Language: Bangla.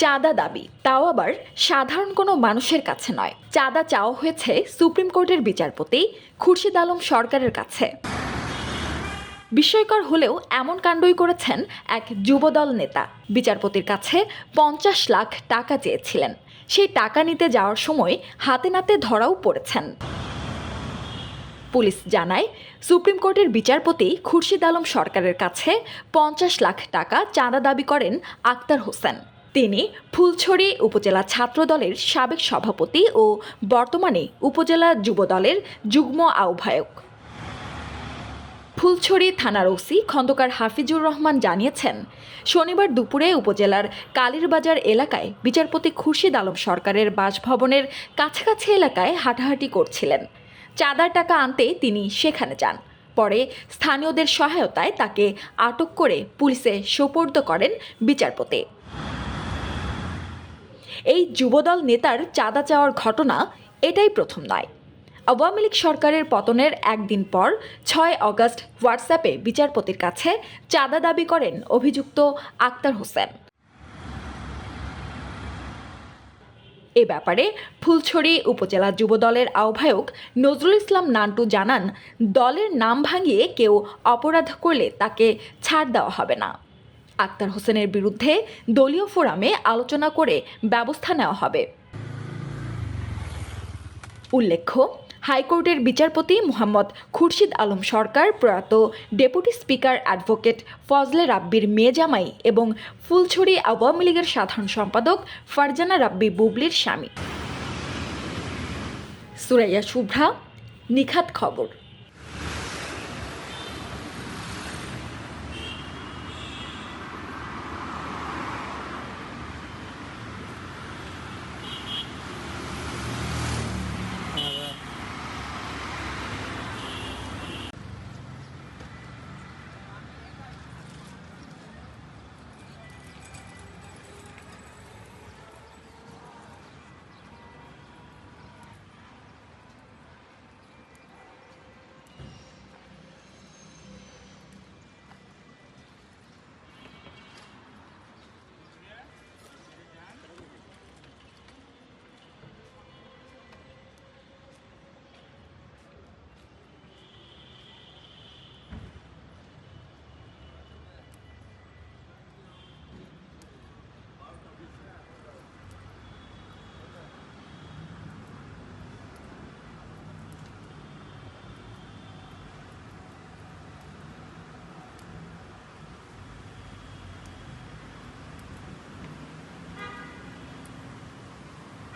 চাঁদা দাবি। তাও আবার সাধারণ কোনো মানুষের কাছে নয়। চাঁদা চাওয়া হয়েছে সুপ্রিম কোর্টের বিচারপতি খুরশিদ আলম সরকারের কাছে। বিস্ময়কর হলেও এমন কাণ্ডই করেছেন এক যুবদল নেতা। বিচারপতির কাছে পঞ্চাশ লাখ টাকা চেয়েছিলেন। সেই টাকা নিতে যাওয়ার সময় হাতে নাতে ধরাও পড়েছেন। পুলিশ জানায়, সুপ্রিম কোর্টের বিচারপতি খুরশিদ আলম সরকারের কাছে পঞ্চাশ লাখ টাকা চাঁদা দাবি করেন আক্তার হোসেন। তিনি ফুলছড়ি উপজেলা ছাত্রদলের সাবেক সভাপতি ও বর্তমানে উপজেলা যুবদলের যুগ্ম আহ্বায়ক। ফুলছড়ি থানার ওসি খন্দকার হাফিজুর রহমান জানিয়েছেন, শনিবার দুপুরে উপজেলার কালীরবাজার এলাকায় বিচারপতি খুরশিদ আলম সরকারের বাসভবনের কাছাকাছি এলাকায় হাঁটাহাঁটি করছিলেন। চাঁদার টাকা আনতে তিনি সেখানে যান। পরে স্থানীয়দের সহায়তায় তাকে আটক করে পুলিশে সোপর্দ করেন বিচারপতি। এই যুবদল নেতার চাঁদা চাওয়ার ঘটনা এটাই প্রথম নয়। আওয়ামী লীগ সরকারের পতনের একদিন পর ছয় অগস্ট হোয়াটসঅ্যাপে বিচারপতির কাছে চাঁদা দাবি করেন অভিযুক্ত আক্তার হোসেন। এ ব্যাপারে ফুলছড়ি উপজেলা যুবদলের আহ্বায়ক নজরুল ইসলাম নান্টু জানান, দলের নাম ভাঙিয়ে কেউ অপরাধ করলে তাকে ছাড় দেওয়া হবে না। আক্তার হোসেনের বিরুদ্ধে দলীয় ফোরামে আলোচনা করে ব্যবস্থা নেওয়া হবে। উল্লেখ্য, হাইকোর্টের বিচারপতি মোহাম্মদ খুরশিদ আলম সরকার, প্রয়াত ডেপুটি স্পিকার অ্যাডভোকেট ফজলে রাব্বির মেয়ে জামাই এবং ফুলছড়ি আওয়ামী লীগের সাধারণ সম্পাদক ফারজানা রাব্বি বুবলির স্বামী। সুরাইয়া শুভ্রা, নিখাত খবর।